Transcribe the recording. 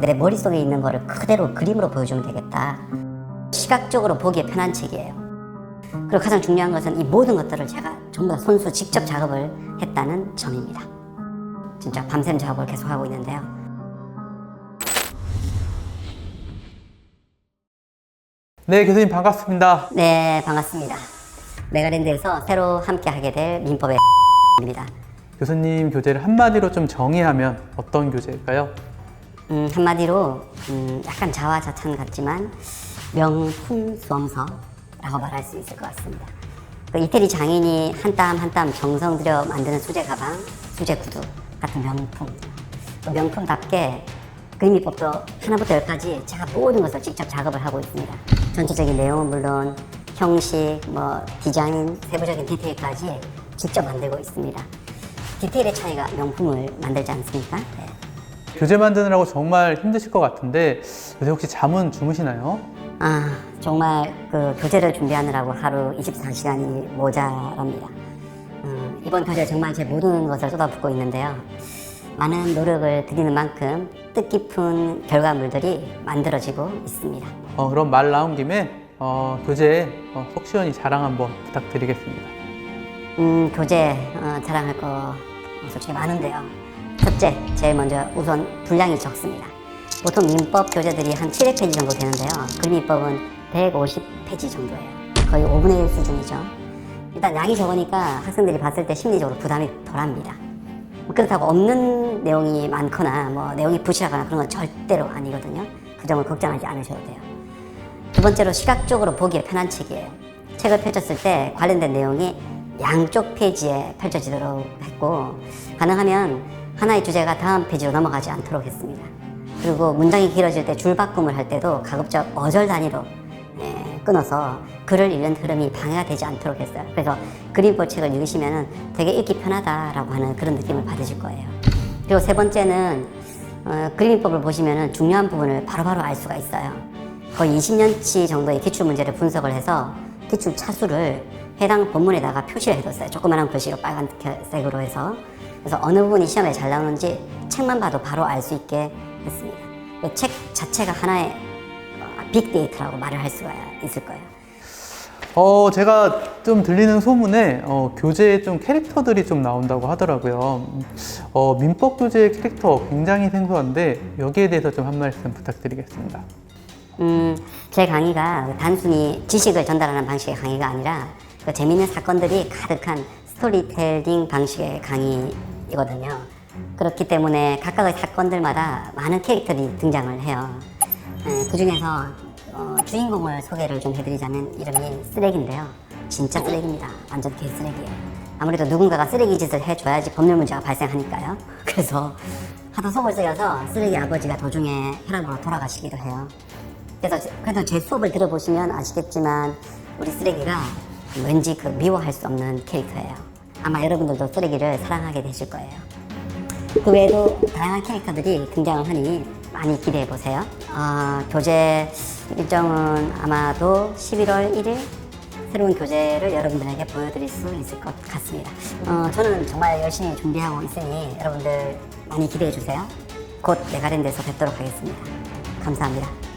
내 머릿속에 있는 거를 그대로 그림으로 보여주면 되겠다. 시각적으로 보기에 편한 책이에요. 그리고 가장 중요한 것은 이 모든 것들을 제가 전부 다 손수 직접 작업을 했다는 점입니다. 진짜 밤샘 작업을 계속하고 있는데요. 네, 교수님 반갑습니다. 네, 반갑습니다. 메가랜드에서 새로 함께 하게 될 민법의 입니다. 교수님 교재를 한마디로 좀 정의하면 어떤 교재일까요? 음, 한마디로 음, 약간 자화자찬 같지만 명품 수험서라고 말할 수 있을 것 같습니다. 그 이태리 장인이 한 땀 한 땀 정성 들여 만드는 수제 가방, 수제 구두 같은 명품. 그 명품답게 그림미법도 하나부터 열까지 제가 모든 것을 직접 작업을 하고 있습니다. 전체적인 내용은 물론 형식, 뭐 디자인, 세부적인 디테일까지 직접 만들고 있습니다. 디테일의 차이가 명품을 만들지 않습니까? 네. 교재 만드느라고 정말 힘드실 것 같은데 요새 혹시 잠은 주무시나요? 아, 정말 그 교재를 준비하느라고 하루 24시간이 모자랍니다. 음, 이번 교재 정말 제 모든 것을 쏟아붓고 있는데요. 많은 노력을 들이는 만큼 뜻깊은 결과물들이 만들어지고 있습니다. 어, 그럼 말 나온 김에 어, 교재 어, 속 시원히 자랑 한번 부탁드리겠습니다. 음, 교재 어, 자랑할 거 솔직히 많은데요. 첫째, 제일 먼저 우선 분량이 적습니다. 보통 민법 교재들이 한 700페이지 정도 되는데요. 그림민법은 150페이지 정도예요. 거의 5분의 1 수준이죠. 일단 양이 적으니까 학생들이 봤을 때 심리적으로 부담이 덜합니다. 그렇다고 없는 내용이 많거나 뭐 내용이 부실하거나 그런 건 절대로 아니거든요. 그 점을 걱정하지 않으셔도 돼요. 두 번째로 시각적으로 보기에 편한 책이에요. 책을 펼쳤을 때 관련된 내용이 양쪽 페이지에 펼쳐지도록 했고 가능하면 하나의 주제가 다음 페이지로 넘어가지 않도록 했습니다. 그리고 문장이 길어질 때 줄바꿈을 할 때도 가급적 어절 단위로 예, 끊어서 글을 읽는 흐름이 방해가 되지 않도록 했어요. 그래서 그림법 책을 읽으시면 되게 읽기 편하다라고 하는 그런 느낌을 받으실 거예요. 그리고 세 번째는 어, 그림법을 보시면 중요한 부분을 바로바로 알 수가 있어요. 거의 20년치 정도의 기출 문제를 분석을 해서 기출 차수를 해당 본문에다가 표시를 해뒀어요. 조그마한 글씨로 빨간색으로 해서 그래서 어느 부분이 시험에 잘 나오는지 책만 봐도 바로 알 수 있게 했습니다. 그 책 자체가 하나의 어, 빅데이터라고 말을 할 수가 있을 거예요. 어, 제가 좀 들리는 소문에 어, 교재에 좀 캐릭터들이 좀 나온다고 하더라고요. 어, 민법 교재 캐릭터 굉장히 생소한데 여기에 대해서 좀 한 말씀 부탁드리겠습니다. 음, 제 강의가 단순히 지식을 전달하는 방식의 강의가 아니라 그 재미있는 사건들이 가득한 스토리텔링 방식의 강의이거든요. 그렇기 때문에 각각의 사건들마다 많은 캐릭터들이 등장을 해요. 그 중에서 어, 주인공을 소개를 좀 해드리자면 이름이 쓰레기인데요. 진짜 쓰레기입니다. 완전 개쓰레기예요. 아무래도 누군가가 쓰레기 짓을 해줘야지 법률 문제가 발생하니까요. 그래서 하도 속을 썩여서 쓰레기 아버지가 도중에 혈압으로 돌아가시기도 해요. 그래서 제- 그래도 제 수업을 들어보시면 아시겠지만 우리 쓰레기가 왠지 그 미워할 수 없는 캐릭터예요. 아마 여러분들도 쓰레기를 사랑하게 되실 거예요. 그 외에도 다양한 캐릭터들이 등장을 하니 많이 기대해 보세요. 어, 교재 일정은 아마도 11월 1일 새로운 교재를 여러분들에게 보여드릴 수 있을 것 같습니다. 어, 저는 정말 열심히 준비하고 있으니 여러분들 많이 기대해 주세요. 곧 메가랜드에서 뵙도록 하겠습니다. 감사합니다.